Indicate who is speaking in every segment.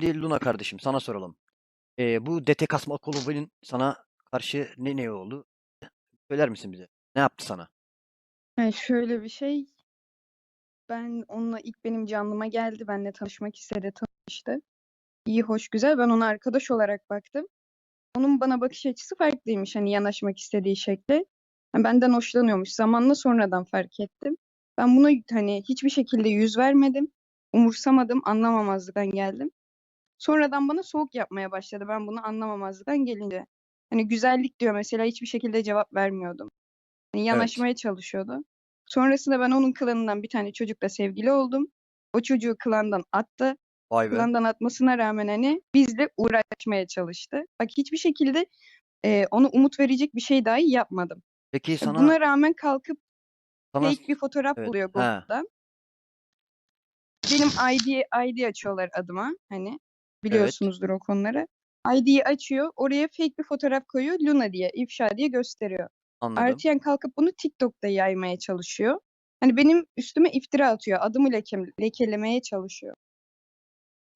Speaker 1: Şimdi Luna kardeşim sana soralım. Eee, bu DT kasma kulübünün sana karşı ne ne oldu? Söyler misin bize? Ne yaptı sana?
Speaker 2: Yani şöyle bir şey. Ben onunla ilk benim canlıma geldi. Benimle tanışmak istedi, tanıştı. İyi, hoş, güzel. Ben ona arkadaş olarak baktım. Onun bana bakış açısı farklıymış. Hani yanaşmak istediği şekli. Yani benden hoşlanıyormuş. Zamanla sonradan fark ettim. Ben buna hani hiçbir şekilde yüz vermedim. Umursamadım. Anlamamazlıktan geldim. Sonradan bana soğuk yapmaya başladı. Ben bunu anlamamazlıktan gelince. Hani güzellik diyor mesela hiçbir şekilde cevap vermiyordum. Hani
Speaker 1: Evet.
Speaker 2: yanaşmaya çalışıyordu. Sonrasında ben onun klanından bir tane çocukla sevgili oldum. O çocuğu klandan attı.
Speaker 1: Vay be.
Speaker 2: Klandan atmasına rağmen hani bizle uğraşmaya çalıştı. Bak hiçbir şekilde e, onu umut verecek bir şey dahi yapmadım.
Speaker 1: Peki
Speaker 2: E,
Speaker 1: sana
Speaker 2: Buna rağmen kalkıp
Speaker 1: sana
Speaker 2: fake bir fotoğraf
Speaker 1: Evet.
Speaker 2: buluyor
Speaker 1: He.
Speaker 2: Google'dan. Benim ID, ID açıyorlar adıma. Hani
Speaker 1: Evet.
Speaker 2: biliyorsunuzdur o konuları. ID'yi açıyor. Oraya fake bir fotoğraf koyuyor. Luna diye, ifşa diye gösteriyor.
Speaker 1: Anladım.
Speaker 2: Artıyan kalkıp bunu TikTok'ta yaymaya çalışıyor. Hani benim üstüme iftira atıyor. Adımı leke, lekelemeye çalışıyor.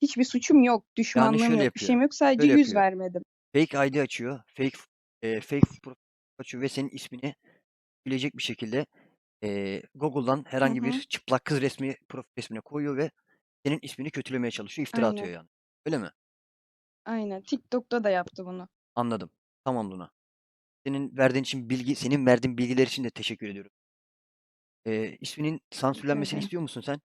Speaker 2: Hiçbir suçum yok, düşmanlığım
Speaker 1: şöyle
Speaker 2: yok, bir
Speaker 1: yapıyor.
Speaker 2: şeyim yok. Sadece
Speaker 1: Şöyle
Speaker 2: yüz
Speaker 1: yapıyor.
Speaker 2: vermedim.
Speaker 1: Fake ID açıyor. Fake eee, fake profil açıyor ve senin ismini bilecek bir şekilde eee, Google'dan
Speaker 2: Hı
Speaker 1: herhangi
Speaker 2: hı.
Speaker 1: bir çıplak kız resmi profil resmine koyuyor ve senin ismini kötülemeye çalışıyor, iftira atıyor
Speaker 2: Aynen.
Speaker 1: yani. Öyle mi?
Speaker 2: Aynen. TikTok'ta da yaptı bunu.
Speaker 1: Anladım. Tamam Luna. Senin verdiğin için bilgi, senin verdiğin bilgiler için de teşekkür ediyorum. Eee, isminin
Speaker 2: Rica
Speaker 1: sansürlenmesini
Speaker 2: ederim.
Speaker 1: istiyor musun sen?